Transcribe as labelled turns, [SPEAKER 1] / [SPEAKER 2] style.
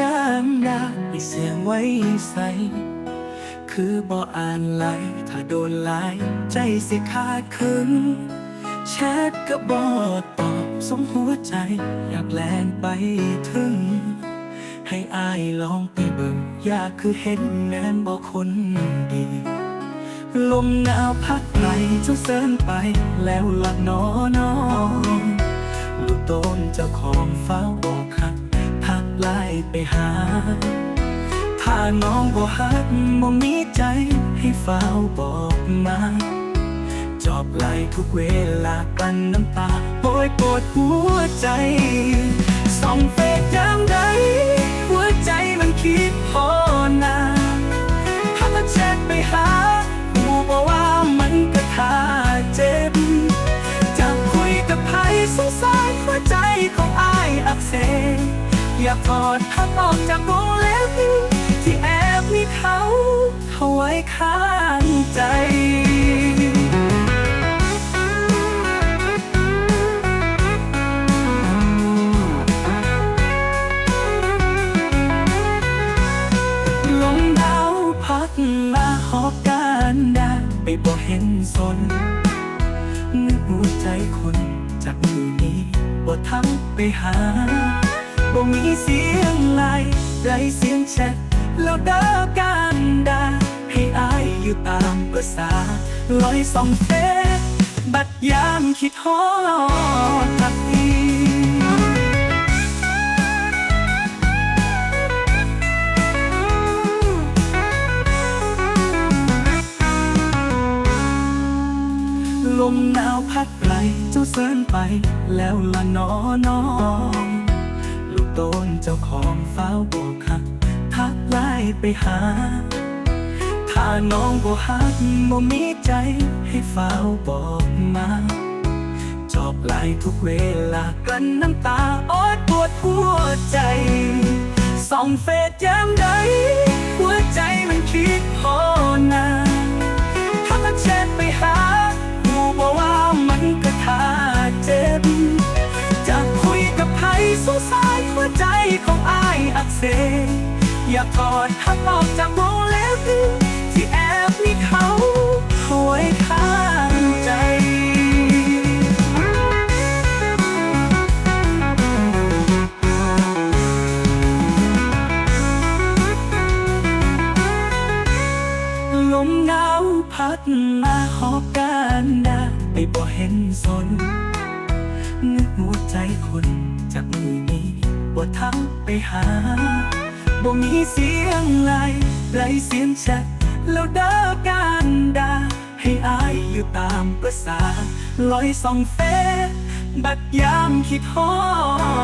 [SPEAKER 1] กันนะมีเสียงไว้ใส่คือบ่อ่านไลน์ถ้าโดนไลน์ใจสิขาดครึ่งแชทก็บ่ตอบสมหัวใจ อยากแลนไปถึง ให้อายลองไปเบิ่งอยากคือเห็นแม่นบ่คนดีลมหนาวพัดไหลจนเสินไปแล้วละนอนอ น้องบ่ฮักบ่มีใจให้เฝ้าบอกมา จอบไหลทุกเวลากันน้ำตาโอยปวดหัวใจส่องเฟซยามใดหัวใจมันคิดพอนาถ้ามาแชทไปหาหูบอกว่ามันก็ท่าเจ็บจะคุยกับใครสงสารหัวใจของอายอักเสบอยากถอดทักออกจากหัว ว้ข้างใจลมดาวพัดมาหอบกันได้ไปบอกเห็นสนนึกหัวใจคนจากมือนี้บ่ทั้งไปหาบ่มีเสียงไลน์ไรเสียงแชทแล้วเด้อกันดาให้อาย อยู่ตามภาษาลอยส่องเฟซบัดยามคิดฮอดทักทีลมหนาวพัดไหลเจ้าเสินไป แล้วละนอน้องลูกโตนเจ้าของเฝ้าบอกคักทักไล่ไปหา ถ้าน้องบ่ฮักบ่มีใจให้เฝ้าบอกมา จอบไหลทุกเวลากลั้นน้ำตาโอ๊ยปวดหัวใจส่องเฟซยามใดหัวใจมันคิดพอนาถ้ามาแชทไปหาหูบอกว่ามันก็ท่าเจ็บจะคุยกับใครสงสารหัวใจของอายอักเสบอย่าถอดทักออกจากวงเล็บ ไว้ข้างใจ ลมหนาวพัดมาหอบกันดาไปบ่เห็นสน นึกหัวใจคนจากมือนี้บ่ทั้งไปหาบ่มีเสียงไลน์ไรเสียงแชทแล้วเด้อกันามประสาลอยส่องเฟบัดยามคิดฮอด